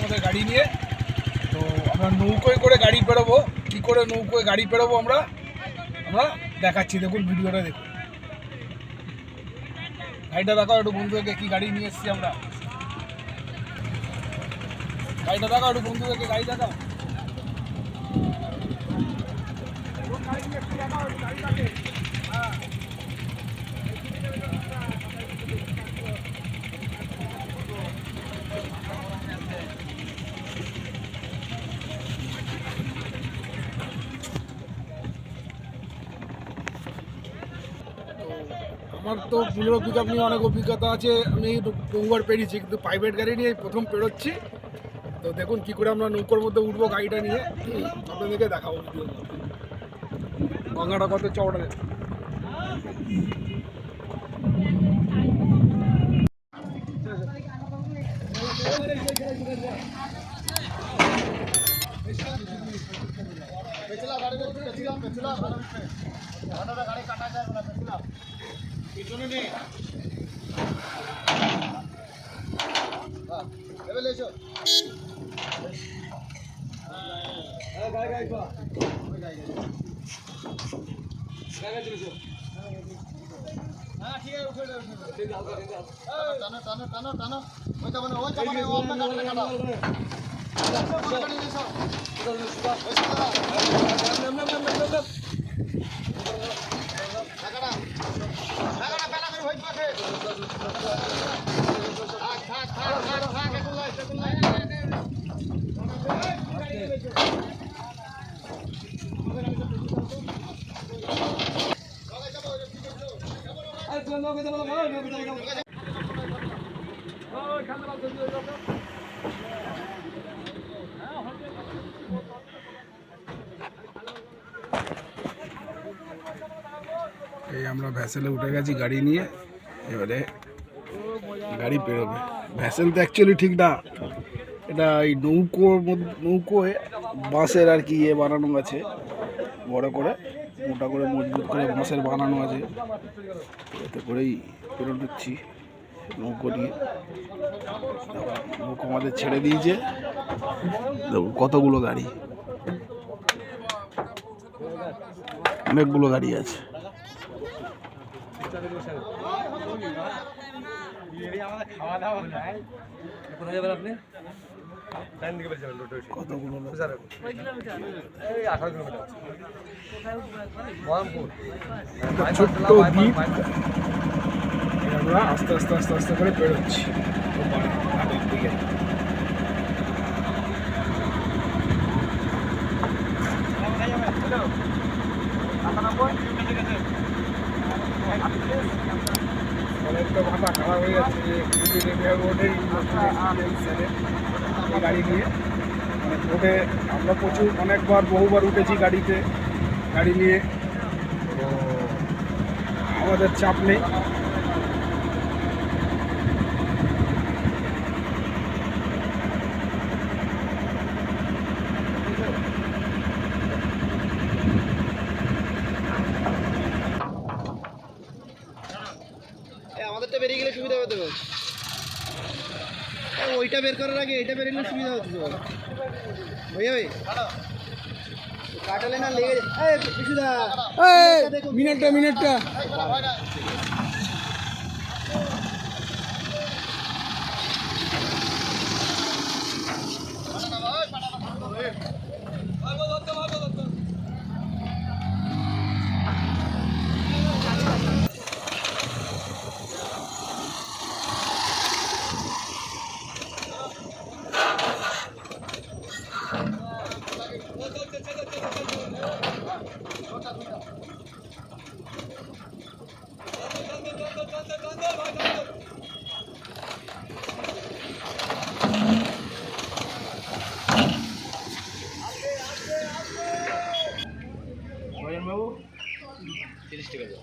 আমাদের গাড়ি নিয়ে। তো আমরা নৌকোয় করে গাড়ি পেরোবো কী করে নৌকোয় গাড়ি পেরোবো আমরা? আমরা দেখাচ্ছি। দেখুন, ভিডিওটা দেখুন। গাড়িটা দেখাও একটু বন্ধুদেরকে, কি গাড়ি নিয়ে এসেছি আমরা। গাড়িটা দেখাও একটু বন্ধুদেরকে, গাড়ি দেখাও। আমার তো বুলেরো পিক আপ নিয়ে অনেক অভিজ্ঞতা আছে, আমি বহুবার পেরিয়েছি কিন্তু প্রাইভেট গাড়ি নিয়ে প্রথম পেরোচ্ছি। তো দেখুন কি করে আমরা নৌকোর মধ্যে উঠবো গাড়িটা নিয়ে। আপনাদেরকে দেখাবো। গঙ্গাটা কত চওড়া। দেখুন। টানো টানো টানো টানো ওই তো মানে ওই চাপানে ও আপনার গাড়ি কাটা গাড়ি নিয়ে এসো ওই সাদা এই আমরা ভ্যাসেলে উঠে গেছি গাড়ি নিয়ে এবারে গাড়ি বেরোবে। ভ্যাসেল তো অ্যাকচুয়ালি ঠিক না। এটা এই নৌকোর নৌকোয় বাঁশের আর কি ইয়ে বানানো আছে। বড় করে, মোটা করে, মজবুত করে বাঁশের বানানো আছে। এতে করেই বেরোচ্ছি নৌকো নিয়ে। নৌকো আমাদের ছেড়ে দিয়েছে। কতগুলো গাড়ি। অনেকগুলো গাড়ি আছে। কোথায় যাবেন আপনি লোক। এই আঠারো কিলোমিটার মহামপুর আমরা আস্তে আস্তে আস্তে আস্তে করে বেরোচ্ছি ঘাটের দিকে। অনেকটা মাথা খারাপ হয়ে যাচ্ছে যে কুড়ি রেডিয়া রোডে গাড়ি নিয়ে মানে রোডে আমরা প্রচুর অনেকবার বহুবার উঠেছি গাড়িতে গাড়ি নিয়ে তো আমাদের চাপ নেই ওইটা বের করার আগে এটা গেলে সুবিধা হতো। হয়ে যাবে কাটালে না লেগে বিশুদা মিনিটটা মিনিটটা। 这个就。